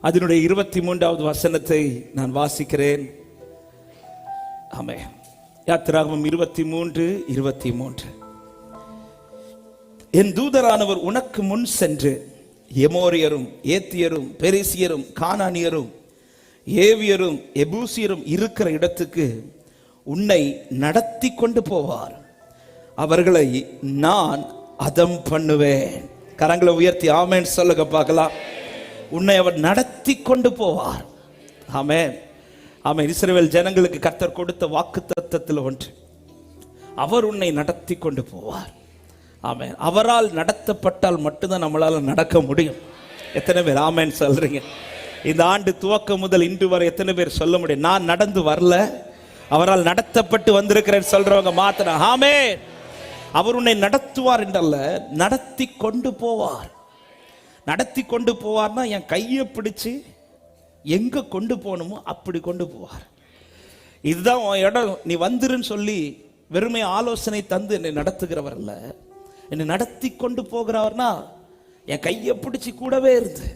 அதனுடைய இருபத்தி மூன்றாவது வசனத்தை நான் வாசிக்கிறேன். ஆமே யாத்திராகமம் இருபத்தி மூன்று இருபத்தி மூன்று என் தூதரானவர் உனக்கு முன் சென்று எமோரியரும் ஏத்தியரும் பெரிசியரும் கானானியரும் ஏவியரும் எபூசியரும் இருக்கிற இடத்துக்கு உன்னை நடத்தி கொண்டு போவார். அவர்களை நான் அதம் பண்ணுவேன். கரங்களை உயர்த்தி ஆமேன் சொல்லுங்க பார்க்கலாம். உன்னை அவர் நடத்தி கொண்டு போவார். ஆமே ஆமே இஸ்ரேல் ஜனங்களுக்கு கர்த்தர் கொடுத்த வாக்கு தத்தத்தில் ஒன்று. அவர் உன்னை நடத்தி கொண்டு போவார். ஆமே அவரால் நடத்தப்பட்டால் மட்டும்தான் நம்மளால் நடக்க முடியும். எத்தனை பேர் ஆமென் சொல்றீங்க? இந்த ஆண்டு துவக்கம் முதல் இன்று வரை எத்தனை பேர் சொல்ல முடியும்? நான் நடந்து வரல. அவரால் நடத்தப்பட்டு வந்திருக்கிறேன் சொல்றவங்க மாத்திரம். ஆமே அவர் உன்னை நடத்துவார் என்றல்ல நடத்தி கொண்டு போவார். நடத்தி கொண்டு போவார்னா என் கையை பிடிச்சி எங்கே கொண்டு போகணுமோ அப்படி கொண்டு போவார். இதுதான் உன் இடம். நீ வந்துருன்னு சொல்லி வெறுமை ஆலோசனை தந்து என்னை நடத்துகிறவர் இல்லை என்னை நடத்தி கொண்டு போகிறவர்னா என் கையை பிடிச்சி கூடவே இருந்து.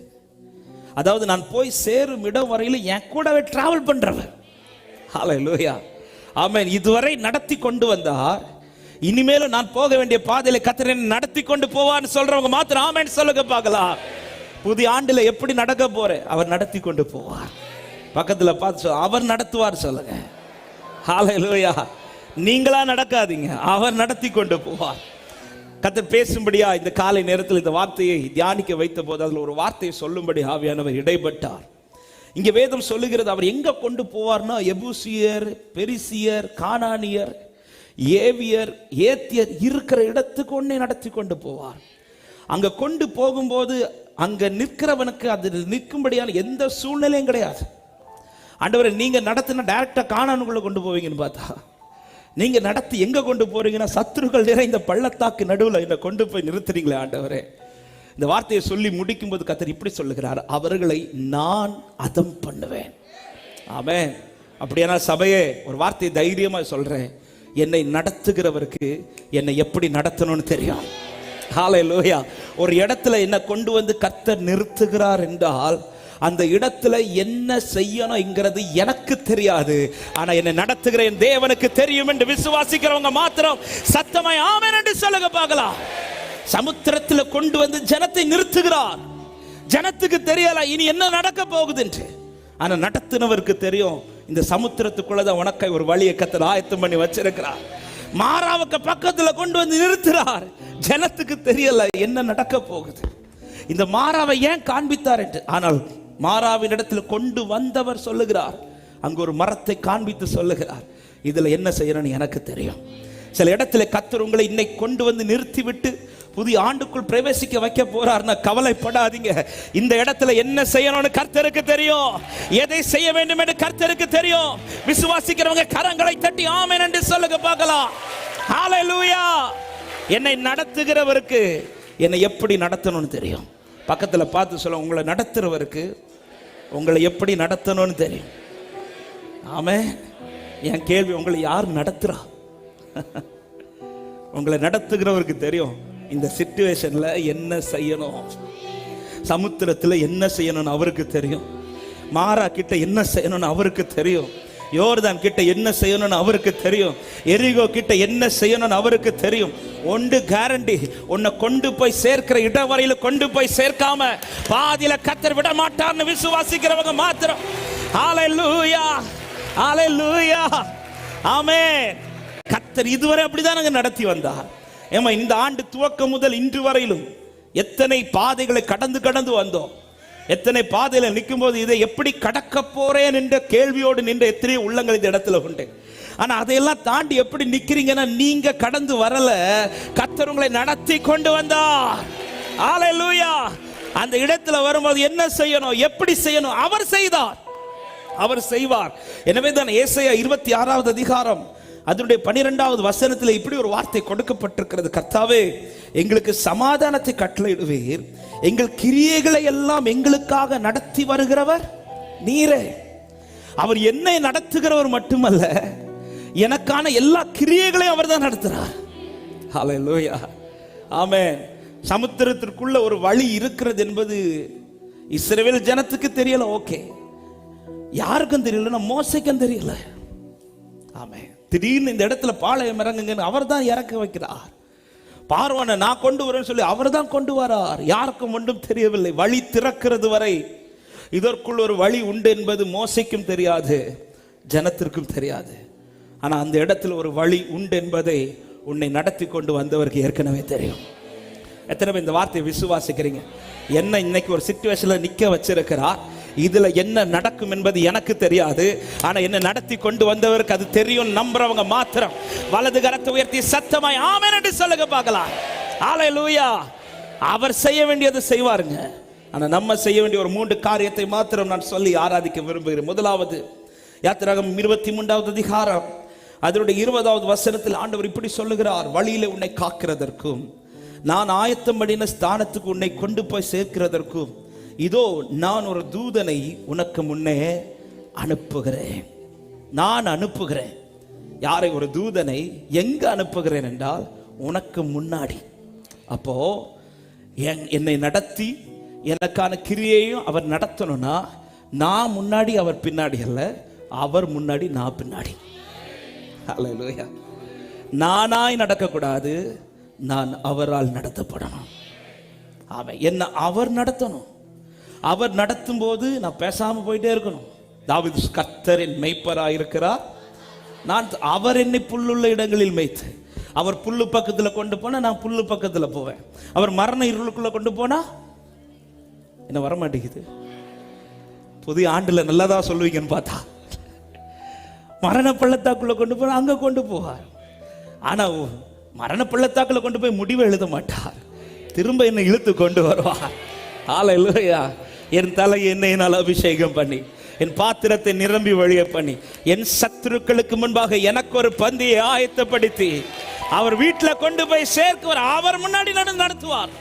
அதாவது நான் போய் சேரும் இடம் வரையில் என் கூடவே டிராவல் பண்றவர். ஹalleluya ஆமாம் இதுவரை நடத்தி கொண்டு வந்தார். இனிமேலும் நான் போக வேண்டிய பாதையில கத்திரன் நடத்தி கொண்டு போவான்னு சொல்றவங்க மாத்திரம் ஆமேன்னு சொல்லுங்க பார்க்கலாம். புதிய ஆண்டுல எப்படி நடக்க போற? அவர் நடத்தி கொண்டு போவார். பக்கத்துல பார்த்து சொல்லு, அவர் நடத்துவார் சொல்லுங்க. ஹாலையிலோயா நீங்களா நடக்காதீங்க. அவர் நடத்தி கொண்டு போவார். கத்தர் பேசும்படியா இந்த காலை நேரத்தில் இந்த வார்த்தையை தியானிக்க வைத்த போது அதில் ஒரு வார்த்தையை சொல்லும்படி ஆவியானவர் இடைப்பட்டார். இங்கே வேதம் சொல்லுகிறது அவர் எங்க கொண்டு போவார்னா எபூசியர் பெரிசியர் கானானியர் ஏவியர் ஏத்தியர் இருக்கிற இடத்துக்கு ஒன்னே நடத்தி கொண்டு போவார். அங்க கொண்டு போகும்போது அங்க நிற்கிறவனுக்கு அது நிற்கும்படியான எந்த சூழ்நிலையும் கிடையாது. ஆண்டவரை நீங்க நடத்தின டைரக்டா காணானுக்குள்ள கொண்டு போவீங்கன்னு பார்த்தா நீங்க நடத்தி எங்க கொண்டு போறீங்கன்னா சத்துருக்கள் நிறைந்த பள்ளத்தாக்கு நடுவில் என்னை கொண்டு போய் நிறுத்துறீங்களே ஆண்டவரே. இந்த வார்த்தையை சொல்லி முடிக்கும் போது கத்தர் இப்படி சொல்லுகிறார் அவர்களை நான் அதம் பண்ணுவேன். ஆமே அப்படியானா சபையே ஒரு வார்த்தையை தைரியமா சொல்றேன். என்னை நடத்துகிறவருக்கு என்னை எப்படி நடத்தணும்னு தெரியும்? ஹalleluya. ஒரு இடத்துல என்னை கொண்டு வந்து கர்த்தர் நிறுத்துகிறார் என்றால் அந்த இடத்துல என்ன செய்யணும்ங்கிறது எனக்கு தெரியாது. ஆனா என்னை நடத்துகிற என் தேவனுக்கு தெரியும் என்று விசுவாசிக்கிறவங்க மாத்திரம் சத்தமாய் ஆமேன் என்று சொல்லுங்க பார்க்கலாம். சமுத்திரத்தில் கொண்டு வந்து ஜனத்தை நிறுத்துகிறார். ஜனத்துக்கு தெரியல இனி என்ன நடக்க போகுது என்று. ஆனா நடத்தினவருக்கு தெரியும் இந்த சமுத்திரத்துக்குள்ளதான் உனக்கை ஒரு வழியை கத்தர் ஆயத்தம் பண்ணி வச்சிருக்கிறார். மாறாவுக்கு பக்கத்துல கொண்டு வந்து நிறுத்துறார். ஜனத்துக்கு தெரியல என்ன நடக்க போகுது. இந்த மாறாவை ஏன் காண்பித்தார் என்று? ஆனால் மாறாவின் இடத்துல கொண்டு வந்தவர் சொல்லுகிறார். அங்கு ஒரு மரத்தை காண்பித்து சொல்லுகிறார். இதுல என்ன செய்யணும்னு எனக்கு தெரியும். சில இடத்துல கத்தர் உங்களை இன்னைக்கு கொண்டு வந்து நிறுத்திவிட்டு புதிய ஆண்டுக்குள் பிரவேசிக்க வைக்க போறாருன்னா கவலைப்படாதீங்க. இந்த இடத்துல என்ன செய்யணும்னு கர்த்தருக்கு தெரியும். எதை செய்ய வேண்டும் என்று கர்த்தருக்கு தெரியும். விசுவாசிக்கிறவங்க கரங்களை தட்டி ஆமை என்று சொல்லுங்க பார்க்கலாம். ஹalleluya என்னை நடத்துகிறவருக்கு என்னை எப்படி நடத்தணும்னு தெரியும். பக்கத்தில் பார்த்து சொல்ல உங்களை நடத்துறவருக்கு உங்களை எப்படி நடத்தணும்னு தெரியும். ஆமே என் கேள்வி உங்களை யார் நடத்துறா? உங்களை நடத்துகிறவருக்கு தெரியும். இந்த சிச்சுவேஷன்ல என்ன செய்யணும்? சமுத்திரத்தில் என்ன செய்யணும்னு அவருக்கு தெரியும். மாறா கிட்ட என்ன செய்யணும்னு அவருக்கு தெரியும். யோர்தான் கிட்ட என்ன செய்யணும்னு அவருக்கு தெரியும். எரிகோ கிட்ட என்ன செய்யணும்னு அவருக்கு தெரியும். ஒன்று கேரண்டி உன்னை கொண்டு போய் சேர்க்கிற இடம் வரையில கொண்டு போய் சேர்க்காம பாதியில கத்தர் விட மாட்டார்னு விசுவாசிக்கிறவங்க மாத்திரம். ஆலை லூயா ஆலை லூயா ஆமே கத்தர் இதுவரை அப்படிதான் நடத்தி வந்தார். ஏமா இந்த ஆண்டு துவக்கம் முதல் இன்று வரையிலும் எத்தனை பாதைகளை கடந்து கடந்து வந்தோம். எத்தனை பாதையில நிற்கும் போது இதை எப்படி கடக்க போறேன் என்ற கேள்வியோடு நின்ற எத்தனை உள்ளங்கள் இந்த இடத்துல உண்டு. ஆனா அதையெல்லாம் தாண்டி எப்படி நிக்கிறீங்கன்னா நீங்க கடந்து வரல கத்தருங்களை நடத்தி கொண்டு வந்தார். லூயா அந்த இடத்துல வரும்போது என்ன செய்யணும் எப்படி செய்யணும்? அவர் செய்தார். அவர் செய்வார். எனவே தான் ஏசையா இருபத்தி ஆறாவது அதிகாரம் அதனுடைய பனிரெண்டாவது வசனத்தில் இப்படி ஒரு வார்த்தை கொடுக்கப்பட்டிருக்கிறது. கர்த்தாவே எங்களுக்கு சமாதானத்தை கட்டளையிடுவீர். எங்கள் கிரியைகளை எல்லாம் எங்களுக்காக நடத்தி வருகிறவர் நீரே. அவர் என்னை நடத்துகிறவர் மட்டுமல்ல எனக்கான எல்லா கிரியைகளையும் அவர் தான் நடத்துறார். ஹalleluya ஆமே சமுத்திரத்திற்குள்ள ஒரு வழி இருக்கிறது என்பது இஸ்ரேவேல் ஜனத்துக்கு தெரியல. ஓகே யாருக்கும் தெரியலன்னா மோசைக்கும் தெரியல. ஆமே திடீர்னு இந்த இடத்துல பாளையம் இறங்குங்கன்னு அவர் தான் இறக்க வைக்கிறார். பார்வனை நான் கொண்டு வரேன்னு சொல்லி அவர் தான் கொண்டு வரார். யாருக்கும் ஒன்றும் தெரியவில்லை. வழி திறக்கிறது வரை இதற்குள் ஒரு வழி உண்டு என்பது மோசைக்கும் தெரியாது ஜனத்திற்கும் தெரியாது. ஆனால் அந்த இடத்துல ஒரு வழி உண்டு என்பதை உன்னை நடத்தி கொண்டு வந்தவருக்கு ஏற்கனவே தெரியும். எத்தனை பேர் இந்த வார்த்தையை விசுவாசிக்கிறீங்க? என்ன இன்னைக்கு ஒரு சுச்சுவேஷனில் நிற்க வச்சிருக்கிறார்? இதுல என்ன நடக்கும் என்பது எனக்கு தெரியாது. ஆனா என்ன நடத்தி கொண்டு வந்தவருக்கு அது தெரியும் நம்புறவங்க மாத்திரம். வலது கரத்தை உயர்த்தி சத்தமாய் ஆமேன் என்று சொல்லுங்க பார்க்கலாம். ஆலை லூயா அவர் செய்ய வேண்டியது செய்வாருங்க. ஆனா நம்ம செய்ய வேண்டிய ஒரு மூன்று காரியத்தை மாத்திரம் நான் சொல்லி ஆராதிக்க விரும்புகிறேன். முதலாவது யாத்திராகம் இருபத்தி மூன்றாவது அதிகாரம். அதனுடைய இருபதாவது வசனத்தில் ஆண்டவர் இப்படி சொல்லுகிறார் வழியில உன்னை காக்கிறதற்கும் நான் ஆயத்தம் பண்ணின ஸ்தானத்துக்கு உன்னை கொண்டு போய் சேர்க்கிறதற்கும் இதோ நான் ஒரு தூதனை உனக்கு முன்னே அனுப்புகிறேன். நான் அனுப்புகிறேன். யாரை ஒரு தூதனை எங்க அனுப்புகிறேன் என்றால் உனக்கு முன்னாடி. அப்போ என்- என்னை நடத்தி எனக்கான கிரியையும் அவர் நடத்தணும்னா நான் முன்னாடி அவர் பின்னாடி அல்ல அவர் முன்னாடி நான் பின்னாடி. நானாய் நடக்கக்கூடாது நான் அவரால் நடத்தப்படணும். அவன் என்ன அவர் நடத்தணும்? அவர் நடத்தும் போது நான் பேசாம போயிட்டே இருக்கணும். தாவீது கத்தரின் மெய்ப்பராக இருக்கிறார் நான் அவர் என்னை புல்லுள்ள இடங்களில் மேய்த்து. அவர் புல்லு பக்கத்துல கொண்டு போனா நான் புல்லு பக்கத்துல போவேன். அவர் மரண இருளுக்குள்ள கொண்டு போனா என்ன வர மாட்டேங்குது புதிய ஆண்டுல நல்லதா சொல்லுவீங்கன்னு பார்த்தா. மரண பள்ளத்தாக்குள்ள கொண்டு போனா அங்க கொண்டு போவார். ஆனா மரண பள்ளத்தாக்குள்ள கொண்டு போய் முடிவை எழுத மாட்டார். திரும்ப என்னை இழுத்து கொண்டு வருவார். இல்லையா என் தலை எண்ணெயினால் அபிஷேகம் பண்ணி என் பாத்திரத்தை நிரம்பி வழிய பண்ணி என் சத்துருக்களுக்கு முன்பாக எனக்கு ஒரு பந்தியை ஆயத்தப்படுத்தி அவர் வீட்டில் கொண்டு போய் சேர்க்குவார். அவர் முன்னாடி நடந்து நடத்துவார்.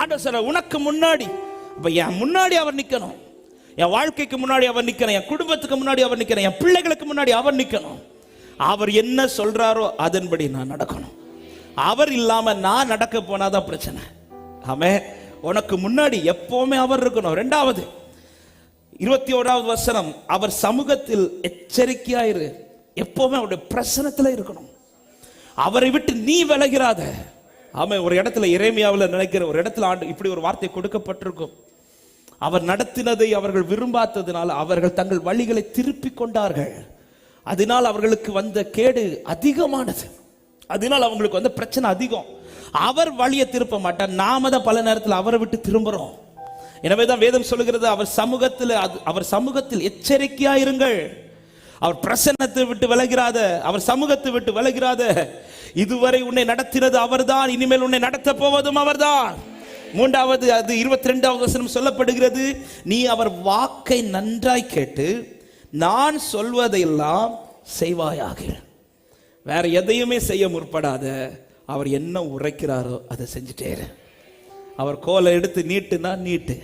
ஆண்டவர் சார் உனக்கு முன்னாடி இப்போ என் முன்னாடி அவர் நிற்கணும் என் வாழ்க்கைக்கு முன்னாடி அவர் நிற்கணும் என் குடும்பத்துக்கு முன்னாடி அவர் நிற்கணும் என் பிள்ளைகளுக்கு முன்னாடி அவர் நிற்கணும் அவர் என்ன சொல்கிறாரோ அதன்படி நான் நடக்கணும். அவர் இல்லாமல் நான் நடக்க போனாதான் பிரச்சனை. ஆமே உனக்கு முன்னாடி எப்பவுமே அவர் இருக்கணும். ரெண்டாவது இருபத்தி ஓராவது வசனம் அவர் சமூகத்தில் எச்சரிக்கையாயிரு. எப்பவுமே அவருடைய பிரசனத்தில் இருக்கணும். அவரை விட்டு நீ விலகிறாத. ஆமா ஒரு இடத்துல இறைமையாவில் நினைக்கிற ஒரு இடத்துல ஆண்டு இப்படி ஒரு வார்த்தை கொடுக்கப்பட்டிருக்கும். அவர் நடத்தினதை அவர்கள் விரும்பாததினால் அவர்கள் தங்கள் வழிகளை திருப்பி கொண்டார்கள். அதனால் அவர்களுக்கு வந்த கேடு அதிகமானது. அதனால் அவங்களுக்கு வந்த பிரச்சனை அதிகம். அவர் வழியை திருப்ப மாட்டார். நாம தான் பல நேரத்தில் அவரை விட்டு திரும்புறோம். எனவே தான் வேதம் சொல்லுகிறது அவர் சமூகத்தில் அது- அவர் சமூகத்தில் எச்சரிக்கையாயிருங்கள் அவர் பிரசன்னத்தை விட்டு விலகிறாத அவர் சமூகத்தை விட்டு விலகிறாத இதுவரை உன்னை நடத்தினது அவர்தான் இனிமேல் உன்னை நடத்த போவதும் அவர்தான். மூன்றாவது அது இருபத்தி ரெண்டாவது வசனம் சொல்லப்படுகிறது நீ அவர் வாக்கை நன்றாய் கேட்டு நான் சொல்வதையெல்லாம் செய்வாயாக வேற எதையுமே செய்ய முற்படாத அவர் என்ன உரைக்கிறாரோ அதை செஞ்சுட்டே இரு. அவர் கோலை எடுத்து நீட்டுனா நீட்டு.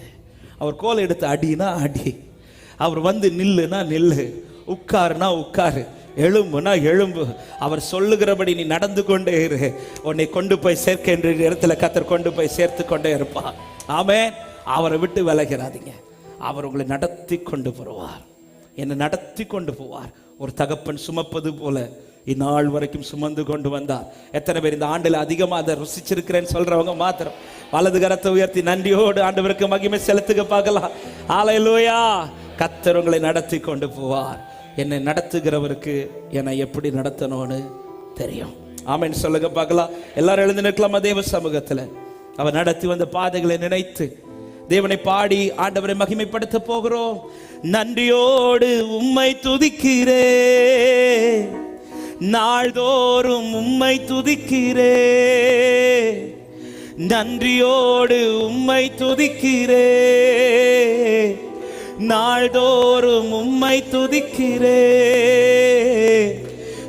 அவர் கோலை எடுத்து அடினா அடி. அவர் வந்து நில்லுனா நில்லு. உட்காருனா உட்காரு. எழும்புனா எழும்பு. அவர் சொல்லுகிறபடி நீ நடந்து கொண்டே இரு. உன்னை கொண்டு போய் சேர்க்கின்ற இடத்துல கத்தர் கொண்டு போய் சேர்த்து கொண்டே இருப்பார். ஆமே அவரை விட்டு விலகிறாதீங்க. அவர் உங்களை நடத்தி கொண்டு போவார் என்னை நடத்தி கொண்டு போவார். ஒரு தகப்பன் சுமப்பது போல இந்நாள் வரைக்கும் சுமந்து கொண்டு வந்தார் எத்தனை பேர் இந்த ஆண்டில் அதிகமாக அதை ருசிச்சிருக்கிறேன்னு சொல்றவங்க மாத்திரம் வலது கரத்தை உயர்த்தி நன்றியோடு ஆண்டவருக்கு மகிமை செலுத்துக பார்க்கலாம் ஆலையிலோயா கத்தர் உங்களை நடத்தி கொண்டு போவார் என்னை நடத்துகிறவருக்கு என்னை எப்படி நடத்தணும்னு தெரியும் ஆமைன்னு சொல்லுங்க பார்க்கலாம் எல்லாரும் எழுந்து நிற்கலாமா தேவ சமூகத்துல அவர் நடத்தி வந்த பாதைகளை நினைத்து தேவனை பாடி ஆண்டவரை மகிமைப்படுத்த போகிறோம் நன்றியோடு உம்மை துதிக்கிறே நாள்தோறும் உம்மை துதிக்கிறே. நன்றியோடு உம்மை துதிக்கிறே. நாள்தோறும் உம்மை துதிக்கிறே.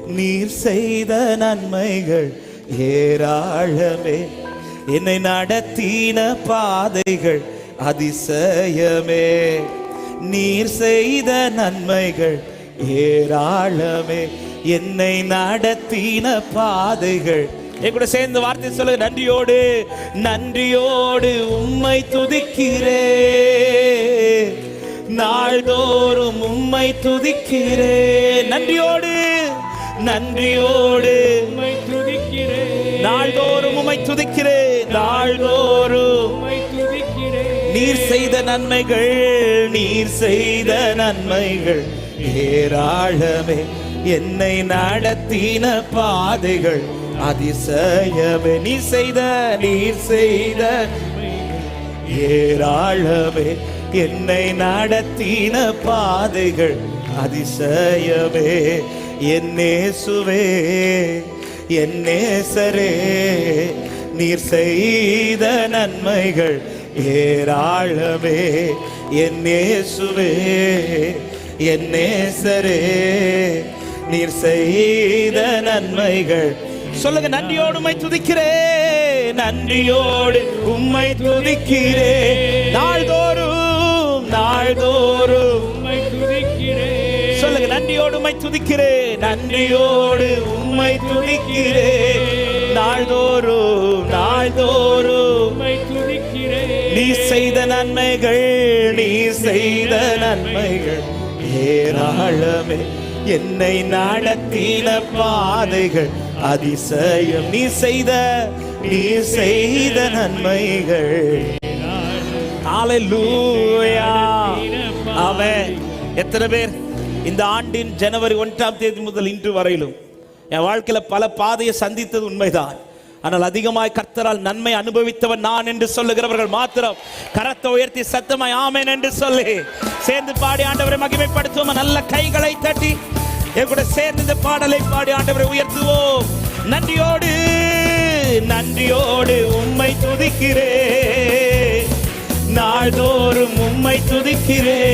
நீர் செய்த நன்மைகள் ஏராளமே. என்னை நடத்தின பாதைகள் அதிசயமே. நீர் செய்த நன்மைகள் ஏராளமே என்னை நடத்தின பாதைகள். என் கூட சேர்ந்து வார்த்தை சொல்லுங்க நன்றியோடு நன்றியோடு உம்மை துதிக்கிறே உம்மை துதிக்கிறே நன்றியோடு நன்றியோடு உம்மை துதிக்கிறே நாள்தோறும் உம்மை துதிக்கிறே நாள்தோறும் நீர் செய்த நன்மைகள் நீர் செய்த நன்மைகள். ஏராளமே என்னை நடத்தின பாதைகள் அதிசயமே. நீ செய்த நீர் செய்த ஏராளமே என்னை நடத்தின பாதைகள் அதிசயமே. என்னே சுவே என்னே சரே நீர் செய்த நன்மைகள் ஏராளமே. என்னே சுவே என்னேசரே நீர் செய்த நன்மைகள். சொல்லுங்க நன்றியோடு உண்மை துதிக்கிறே நன்றியோடு உண்மை துதிக்கிறே. நாள்தோறும் நாள்தோறும். உண்மை துதிக்கிறே சொல்லுங்க நன்றியோடு உண்மை துதிக்கிறே நன்றியோடு உண்மை துதிக்கிறே. நாள்தோறும் நாள்தோறும். உண்மை துதிக்கிறே நீ செய்த நன்மைகள் நீ செய்த நன்மைகள். ஏராளமே என்னை நடத்தின பாதைகள் அதிசயம் நீ செய்த நீ செய்த நன்மைகள். அவன் எத்தனை பேர் இந்த ஆண்டின் ஜனவரி ஒன்றாம் தேதி முதல் இன்று வரையிலும் என் வாழ்க்கையில பல பாதையை சந்தித்தது உண்மைதான். ஆனால் அதிகமாய் கர்த்தரால் நன்மை அனுபவித்தவன் நான் என்று சொல்லுகிறவர்கள் மாத்திரம். கரத்தை உயர்த்தி சத்தமாய் ஆமேன் என்று சொல்லி சேர்ந்து பாடி ஆண்டவரை மகிமைப்படுத்துவோம். நல்ல கைகளை தட்டி என் கூட சேர்ந்து இந்த பாடலை பாடி ஆண்டவரை உயர்த்துவோம். நன்றியோடு நன்றியோடு உம்மை துதிக்கிறேன். நாள்தோறும் உம்மை துதிக்கிறேன்.